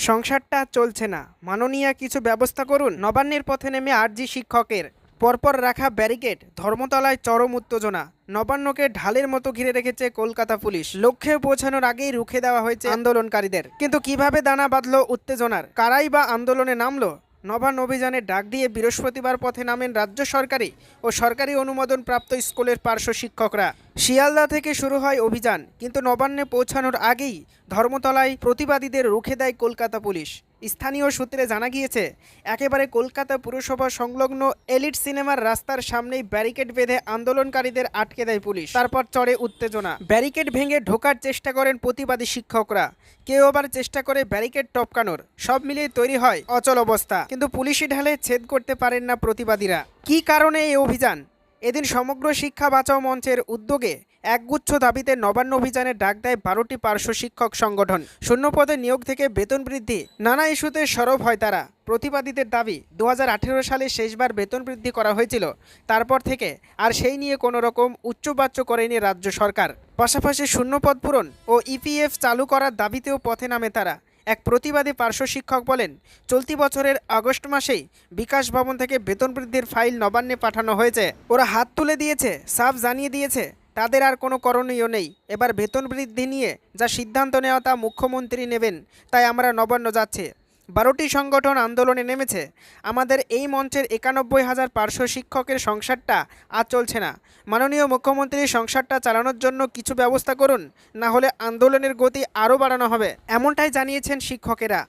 সংসারটা চলছে না। মাননীয় কিছু ব্যবস্থা করুন। নবান্নের পথে নেমে আরজি শিক্ষকের। পরপর রাখা ব্যারিকেড, ধর্মতলায় চরম উত্তেজনা। নবান্নকে ঢালের মতো ঘিরে রেখেছে কলকাতা পুলিশ। লক্ষ্যে পৌঁছানোর আগেই রুখে দেওয়া হয়েছে আন্দোলনকারীদের। কিন্তু কীভাবে দানা বাঁধল উত্তেজনার? কারাই বা আন্দোলনে নামলো? নবান্ন অভিযানে ডাক দিয়ে বৃহস্পতিবার পথে নামেন রাজ্য সরকারি ও সরকারি অনুমোদন প্রাপ্ত স্কুলের পার্শ্ব শিক্ষকরা। শিয়ালদা থেকে শুরু হয় অভিযান, কিন্তু নবান্নে পৌঁছানোর আগেই ধর্মতলায় প্রতিবাদীদের রুখে দেয় কলকাতা পুলিশ। স্থানীয় সূত্রে জানা গিয়েছে, একেবারে কলকাতা পুরসভা সংলগ্ন এলিট সিনেমার রাস্তার সামনেই ব্যারিকেড বেঁধে আন্দোলনকারীদের আটকে দেয় পুলিশ। তারপর চড়ে উত্তেজনা। ব্যারিকেড ভেঙে ঢোকার চেষ্টা করেন প্রতিবাদী শিক্ষকরা। কেউ আবার চেষ্টা করে ব্যারিকেড টপকানোর। সব মিলিয়ে তৈরি হয় অচল অবস্থা। কিন্তু পুলিশি ঢালে ছেদ করতে পারেন না প্রতিবাদীরা। কী কারণে এই অভিযান? এদিন সমগ্র শিক্ষা বাঁচাও মঞ্চের উদ্যোগে একগুচ্ছ দাবিতে নবান্ন অভিযানে ডাক দেয় বারোটি পার্শ্ব শিক্ষক সংগঠন। শূন্যপদে নিয়োগ থেকে বেতন বৃদ্ধি, নানা ইস্যুতে সরব হয় তারা। প্রতিবাদীদের দাবি দু হাজার আঠেরো সালে শেষবার বেতন বৃদ্ধি করা হয়েছিল, তারপর থেকে আর সেই নিয়ে কোনো রকম উচ্চবাচ্য করেনি রাজ্য সরকার। পাশাপাশি শূন্যপদ পূরণ ও ইপিএফ চালু করার দাবিতেও পথে নামে তারা। এক প্রতিবাদী পার্শ্ব শিক্ষক বলেন, চলতি বছরের আগস্ট মাসেই বিকাশ ভবন থেকে বেতন বৃদ্ধির ফাইল নবান্নে পাঠানো হয়েছে। ওরা হাত তুলে দিয়েছে, সাফ জানিয়ে দিয়েছে। তাদের আর কোনো করণীয় নেই। এবার বেতন বৃদ্ধি নিয়ে যা সিদ্ধান্ত নেওয়া তা মুখ্যমন্ত্রী নেবেন, তাই আমরা নবান্ন যাচ্ছে। বারোটি সংগঠন আন্দোলনে নেমেছে। আমাদের এই মঞ্চের একানব্বই হাজার পার্শ্ব শিক্ষকের সংসারটা আর চলছে না। মাননীয় মুখ্যমন্ত্রী সংসারটা চালানোর জন্য কিছু ব্যবস্থা করুন, না হলে আন্দোলনের গতি আরও বাড়ানো হবে, এমনটাই জানিয়েছেন শিক্ষকেরা।